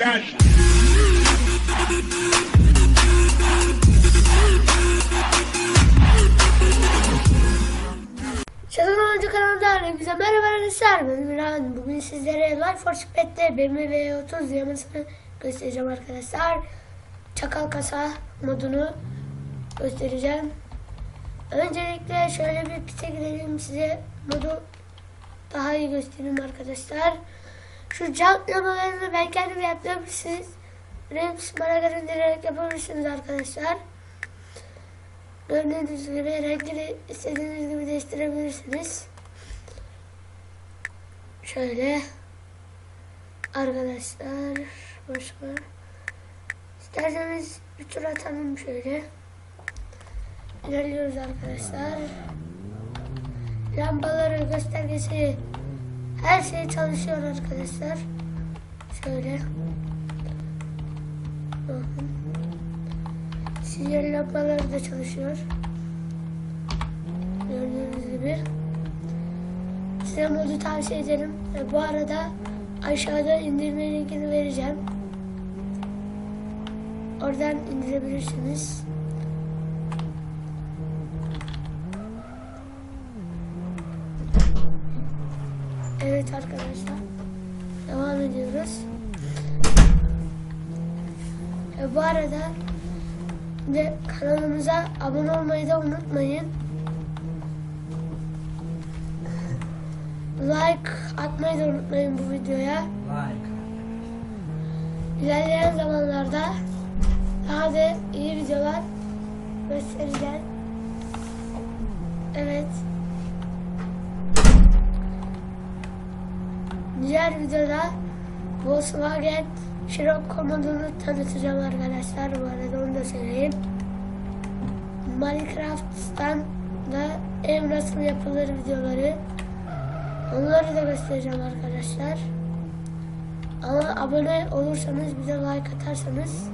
Ben Şazan Oyuncu kanalından hepinize merhaba arkadaşlar. Ben Miran. Bugün sizlere Life for Speed'de BMW 30 yamasını göstereceğim arkadaşlar. Çakal kasa modunu göstereceğim. Öncelikle şöyle bir pite gidelim size modu daha iyi göstereyim arkadaşlar. Şu cam yamalarını ben kendim yaptım. Siz Rems bana göndererek yapabilirsiniz arkadaşlar. Gördüğünüz gibi renkleri istediğiniz gibi değiştirebilirsiniz. Şöyle. Arkadaşlar. Başka. İsterseniz bir tur atalım şöyle. İlerliyoruz arkadaşlar. Lambaları, göstergesi, her şey çalışıyor arkadaşlar. Şöyle. Sinyal lambaları da çalışıyor. Gördüğünüz gibi. Size modu tavsiye ederim. Ve bu arada aşağıda indirme linkini vereceğim. Oradan indirebilirsiniz. Evet arkadaşlar. Devam ediyoruz. E, bu arada de kanalımıza abone olmayı da unutmayın. Like atmayı da unutmayın bu videoya. Like. İlerleyen zamanlarda daha da iyi videolar Diğer videoda Volkswagen Scirocco modunu tanıtacağım arkadaşlar. Bu arada onu da söyleyeyim. Minecraft'tan da ev nasıl yapılır videoları onları da göstereceğim arkadaşlar. Ama abone olursanız bize like atarsanız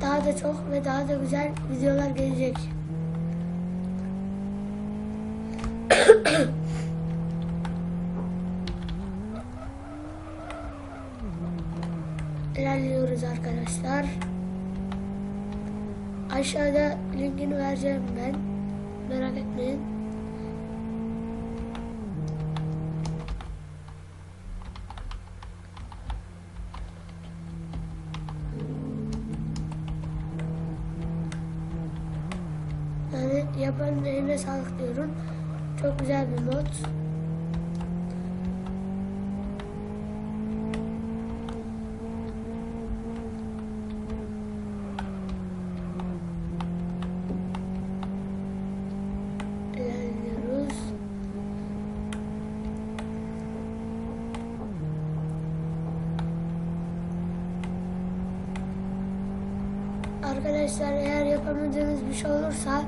daha da çok ve daha da güzel videolar gelecek. İlerliyoruz arkadaşlar. Aşağıda linkini vereceğim ben. Merak etmeyin. Yani yapanın eline sağlık diyorum. Çok güzel bir mod. Arkadaşlar eğer yapamadığınız bir şey olursa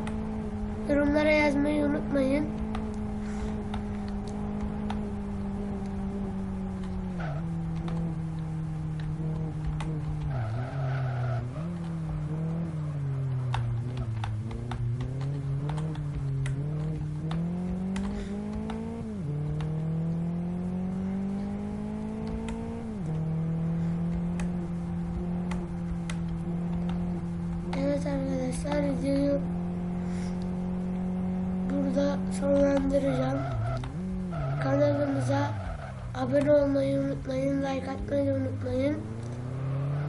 yorumlara yazmayı unutmayın. Evet arkadaşlar videoyu burada sonlandıracağım. Kanalımıza abone olmayı unutmayın, like atmayı unutmayın.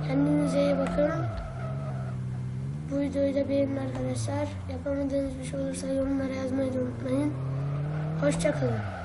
Kendinize iyi bakın. Bu videoyu da beğenin arkadaşlar. Yapamadığınız bir şey olursa yorumlara yazmayı unutmayın. Hoşçakalın.